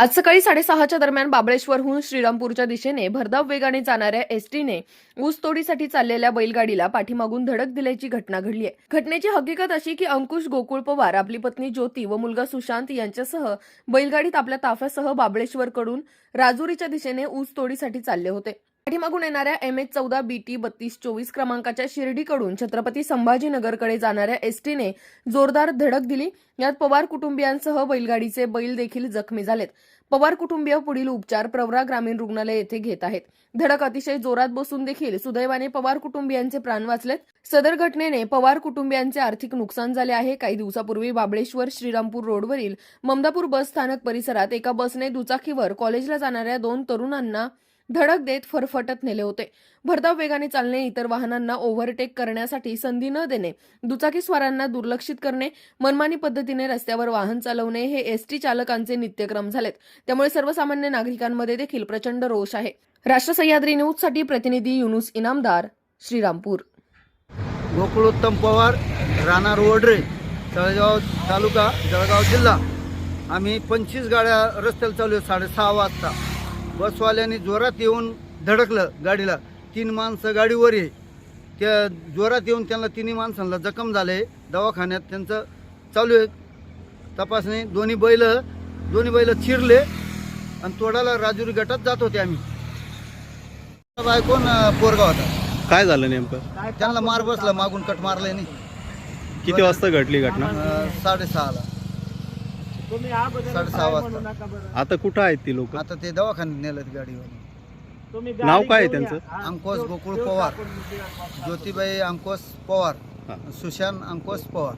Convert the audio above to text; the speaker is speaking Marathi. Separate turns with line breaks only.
आज सकाळी साडेसहाच्या दरम्यान बाबळेश्वरहून श्रीरामपूरच्या दिशेने भरधाव वेगाने जाणाऱ्या एसटीने ऊसतोडीसाठी चाललेल्या बैलगाडीला पाठीमागून धडक दिल्याची घटना घडली आहे. घटनेची हकीकत अशी की अंकुश गोकुळ पवार आपली पत्नी ज्योती व मुलगा सुशांत यांच्यासह बैलगाडीत आपल्या ताफ्यासह बाबळेश्वरकडून राजुरीच्या दिशेने ऊसतोडीसाठी चालले होते. पाठीमागून येणाऱ्या एम एच चौदा बी टी बत्तीस चोवीस क्रमांकाच्या शिर्डीकडून छत्रपती संभाजीनगरकडे जाणाऱ्या एसटीने जोरदार धडक दिली. यात पवार कुटुंबियांसह बैलगाडीचे बैल देखील जखमी झालेत. पवार कुटुंबीय पुढील उपचार प्रवरा ग्रामीण रुग्णालय येथे घेत आहेत. धडक अतिशय जोरात बसून देखील सुदैवाने पवार कुटुंबियांचे प्राण वाचलेत. सदर घटनेने पवार कुटुंबियांचे आर्थिक नुकसान झाले आहे. काही दिवसापूर्वी बाबळेश्वर श्रीरामपूर रोडवरील ममदापूर बस स्थानक परिसरात एका बसने दुचाकीवर कॉलेजला जाणाऱ्या दोन तरुणांना धडक देत फरफटत नेले होते. भरधाव वेगाने चालणे इतर वाहनांना ओव्हरटेक करण्यासाठी संधी न देणे दुचाकीस्वारांना दुर्लक्षित करणे मनमानी पद्धतीने रस्त्यावर वाहन चालवणे हे एसटी चालकांचे नित्यक्रम झालेत. त्यामुळे सर्वसामान्य नागरिकांमध्ये देखील प्रचंड रोष आहे. राष्ट्र सह्याद्री न्यूजसाठी प्रतिनिधी युनुस इनामदार श्रीरामपूर.
गोकुळोत्तम पवार राणा रोडरे जळगाव तालुका जळगाव जिल्हा. आम्ही पंचवीस गाड्या रस्त्याला चालू साडेसहा वाजता. बसवाल्यांनी जोरात येऊन धडकलं गाडीला. तीन माणसं गाडीवर आहे. त्या जोरात येऊन त्यांना तिन्ही माणसांना जखम झाले. दवाखान्यात त्यांचं चालू आहे. तपासणी. दोन्ही बैल दोन्ही बैल चिरले आणि तोडाला राजुरी गटात जात होते आम्ही. बायकोन पोरगा होता
काय झालं नेमकं?
त्यांना मार बसला मागून कट मारले नाही
किती वाजता घडली घटना?
वाजता.
आता कुठं आहेत ती लोक?
आता ते दवाखान्यात नेलं गाडीवर
नाव काय आहे त्यांचं?
अंकोस गोकुळ पवार. ज्योतिबाई अंकोस पवार. सुशांत अंकोस पवार.